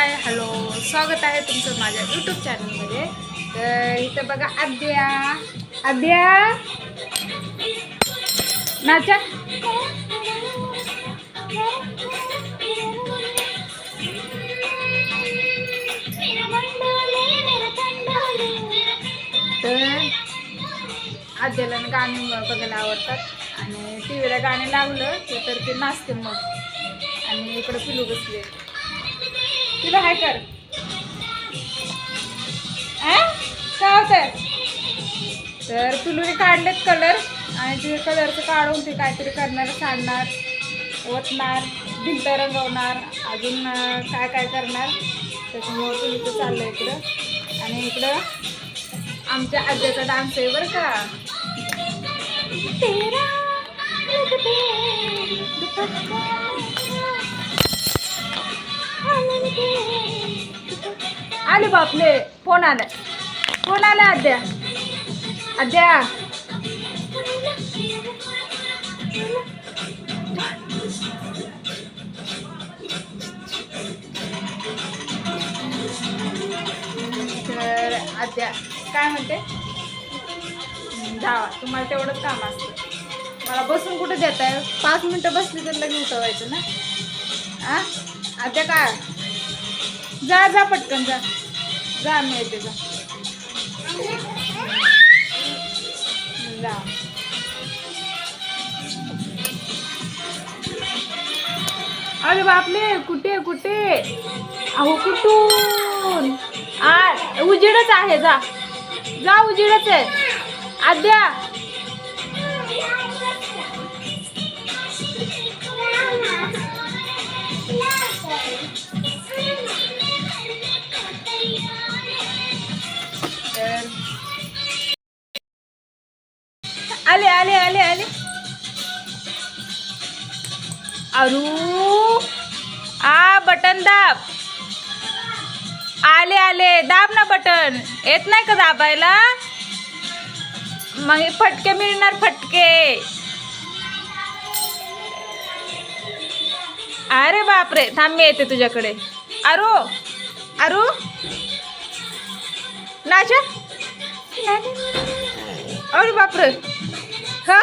Hi hello स्वागत आहे तुमचं माझ्या यूट्यूब चॅनलमध्ये तर इथं बघा आद्या. आद्या? नाचा. तर आद्याला गाणी बघायला आवडतात. आणि टी व्हीला गाणे लावलं तर ते नाचते मग. आणि इकडं पिलू बसले. तुला हाय कर. आ? काय होतंय? तर पिलूने काढलेत कलर आणि ते कलरचं काढून ते काहीतरी करणार सांडणार ओतणार भिंत रंगवणार अजून काय काय करणार? त्याच्यामुळं तर चाललं इकडं. आणि इकडं आमच्या आज्याचा डान्स आहे बरं का. तेरा आले बापले फोन आलाय. फोन आलाय अद्या अद्या तर अद्या काय म्हणते? धावा तुम्हाला तेवढंच काम असतं. मला बसून कुठे देत आहे पाच मिनटं बसली तर लगेच उठवायचं ना? आ? आता काय? जा जा पटकन जा. जा मिळते जा. जा. अरे बापले कुठे कुठे? अहो कुठून? आ उजेडच आहे जा. जा उजेडच आहे. आद्या. अरू. आ बटन दाब. आले आले. दाब ना बटन. येत नाही का दाबायला? मग फटके मिळणार फटके. अरे बापरे. थांब मी येते तुझ्याकडे. अरू. अरू. नाचा अरे बापरे. हा?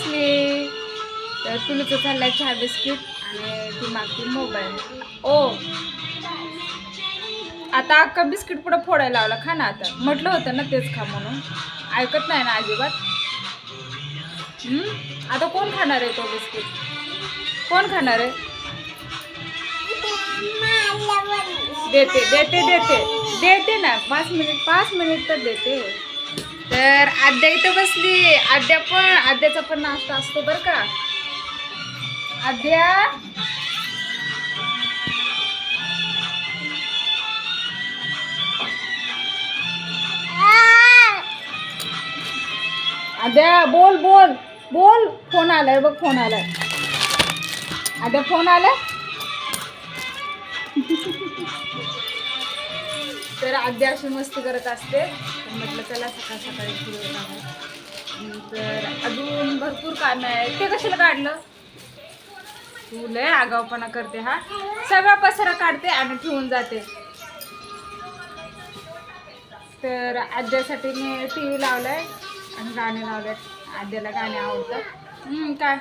बसले तर तुलूचं चाललाय चहा बिस्किट आणि ती मागते मोबाईल. ओ! आता अक्का बिस्किट पुढं फोडायला लावला खा ना आता. म्हटलं होतं ना तेच खा म्हणून. ऐकत नाही ना अजिबात. आता कोण खाणार आहे तो बिस्किट? कोण खाणार आहे? देते देते देते. देते ना. पाच मिनिट पाच मिनिट तर देते. तर आद्या इथं बसली. आद्या पण आद्याचा पण नाश्ता असतो बरं का. आद्या? आद्या बोल बोल बोल. फोन आलाय बघ फोन आलाय. आद्या फोन आलाय? तर आधी अशी मस्ती करत असते. म्हटलं चला सकाळ सकाळी फिरवत आहोत तर अजून भरपूर काम आहे ते कशाला काढलं? तू लय आगावपणा करते हा? सगळा पसारा काढते आणि ठेवून जाते. तर आद्यासाठी मी टी व्ही लावलाय आणि गाणे लावले आद्याला गाणे आवडतात. हम्म, काय?